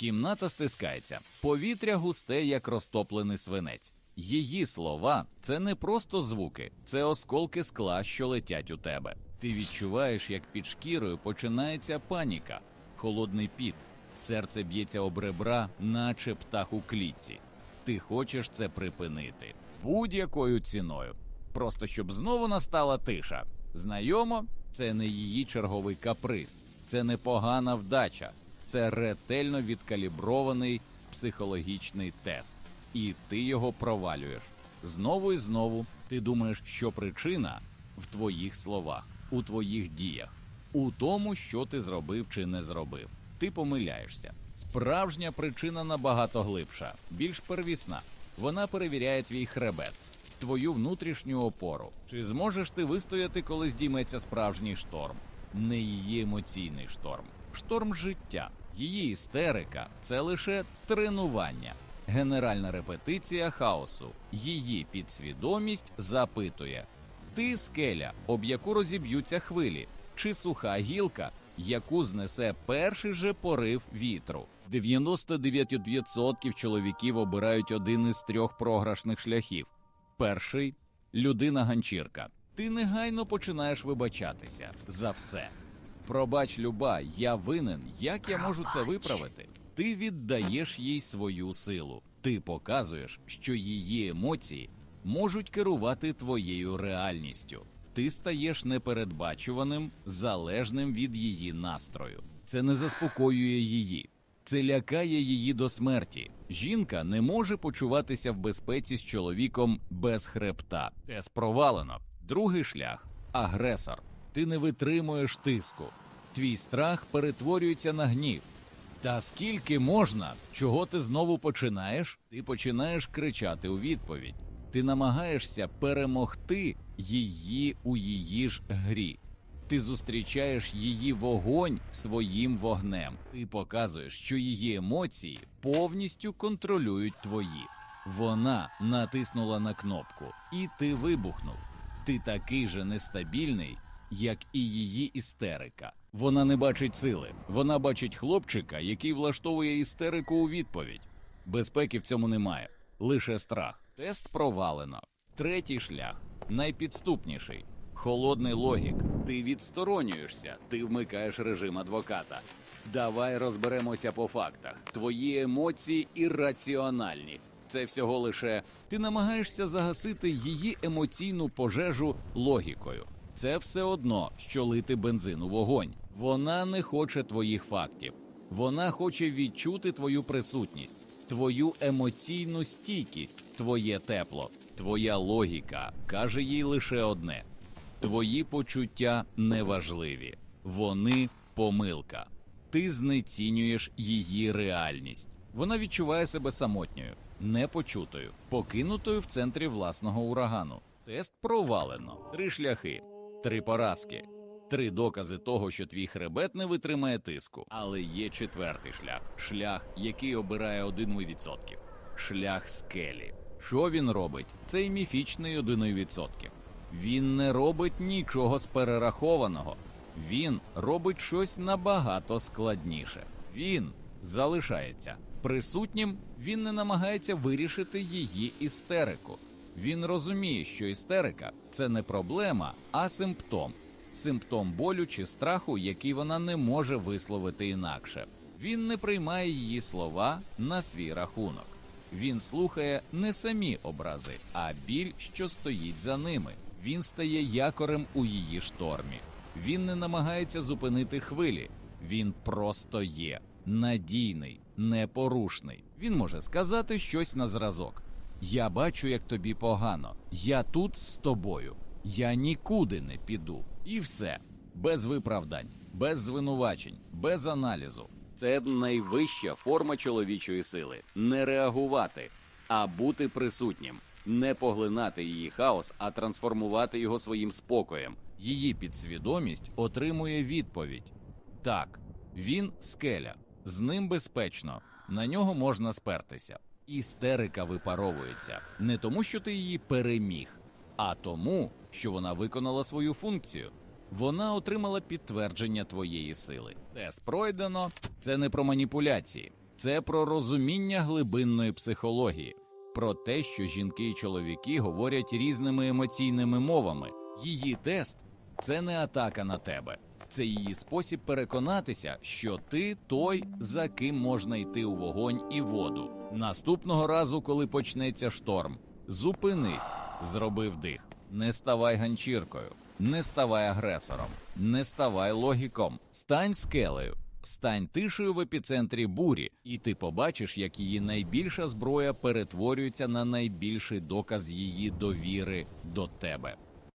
Кімната стискається, повітря густе, як розтоплений свинець. Її слова це не просто звуки, це осколки скла, що летять у тебе. Ти відчуваєш, як під шкірою починається паніка, холодний піт, серце б'ється об ребра, наче птах у клітці. Ти хочеш це припинити будь-якою ціною, просто щоб знову настала тиша. Знайомо, це не її черговий каприз, це не погана вдача, це ретельно відкалібрований психологічний тест, і ти його провалюєш. Знову і знову ти думаєш, що причина в твоїх словах, у твоїх діях, у тому, що ти зробив чи не зробив. Ти помиляєшся. Справжня причина набагато глибша, більш первісна. Вона перевіряє твій хребет, твою внутрішню опору. Чи зможеш ти вистояти, коли здійметься справжній шторм? Не її емоційний шторм, шторм життя. Її істерика це лише тренування, генеральна репетиція хаосу. Її підсвідомість запитує: ти скеля, об яку розіб'ються хвилі, чи суха гілка, яку знесе перший же порив вітру. 99% чоловіків обирають один із трьох програшних шляхів. Перший людина ганчірка. Ти негайно починаєш вибачатися за все. Пробач, люба, я винен. Як я можу це виправити? Ти віддаєш їй свою силу. Ти показуєш, що її емоції можуть керувати твоєю реальністю. Ти стаєш непередбачуваним, залежним від її настрою. Це не заспокоює її. Це лякає її до смерті. Жінка не може почуватися в безпеці з чоловіком без хребта. Тест провалено. Другий шлях агресор. Ти не витримуєш тиску. Твій страх перетворюється на гнів. Та скільки можна? Чого ти знову починаєш? Ти починаєш кричати у відповідь. Ти намагаєшся перемогти її у її ж грі. Ти зустрічаєш її вогонь своїм вогнем. Ти показуєш, що її емоції повністю контролюють твої. Вона натиснула на кнопку, і ти вибухнув. Ти такий же нестабільний, як і її істерика. Вона не бачить сили. Вона бачить хлопчика, який влаштовує істерику у відповідь. Безпеки в цьому немає, лише страх. Тест провалено. Третій шлях найпідступніший. Холодний логік. Ти відсторонюєшся, ти вмикаєш режим адвоката. Давай розберемося по фактах. Твої емоції ірраціональні. Це всього лише ти намагаєшся загасити її емоційну пожежу логікою. Це все одно, що лити бензин у вогонь. Вона не хоче твоїх фактів. Вона хоче відчути твою присутність, твою емоційну стійкість, твоє тепло, твоя логіка каже їй лише одне: твої почуття неважливі, вони помилка. Ти знецінюєш її реальність. Вона відчуває себе самотньою, непочутою, покинутою в центрі власного урагану. Тест провалено. Три шляхи, три поразки, три докази того, що твій хребет не витримає тиску. Але є четвертий шлях шлях, який обирає 1%. Шлях скелі. Що він робить? Цей міфічний 1%. Він не робить нічого з перерахованого. Він робить щось набагато складніше. Він залишається присутнім, він не намагається вирішити її істерику. Він розуміє, що істерика це не проблема, а симптом. Симптом болю чи страху, який вона не може висловити інакше. Він не приймає її слова на свій рахунок. Він слухає не самі образи, а біль, що стоїть за ними. Він стає якорем у її штормі. Він не намагається зупинити хвилі. Він просто є надійний, непорушний. Він може сказати щось на зразок. Я бачу, як тобі погано. Я тут з тобою. Я нікуди не піду. І все. Без виправдань, без звинувачень, без аналізу. Це найвища форма чоловічої сили не реагувати, а бути присутнім, не поглинати її хаос, а трансформувати його своїм спокоєм. Її підсвідомість отримує відповідь: так, він скеля, з ним безпечно, на нього можна спертися. Істерика випаровується не тому, що ти її переміг, а тому, що вона виконала свою функцію. Вона отримала підтвердження твоєї сили. Тест пройдено. Це не про маніпуляції, Це про розуміння глибинної психології, про те, що жінки і чоловіки говорять різними емоційними мовами. Її тест це не атака на тебе, це її спосіб переконатися, що ти той, за ким можна йти у вогонь і воду. Наступного разу, коли почнеться шторм, зупинись, зроби вдих. Не ставай ганчіркою, не ставай агресором, не ставай логіком, стань скелею. Стань тишею в епіцентрі бурі, і ти побачиш, як її найбільша зброя перетворюється на найбільший доказ її довіри до тебе.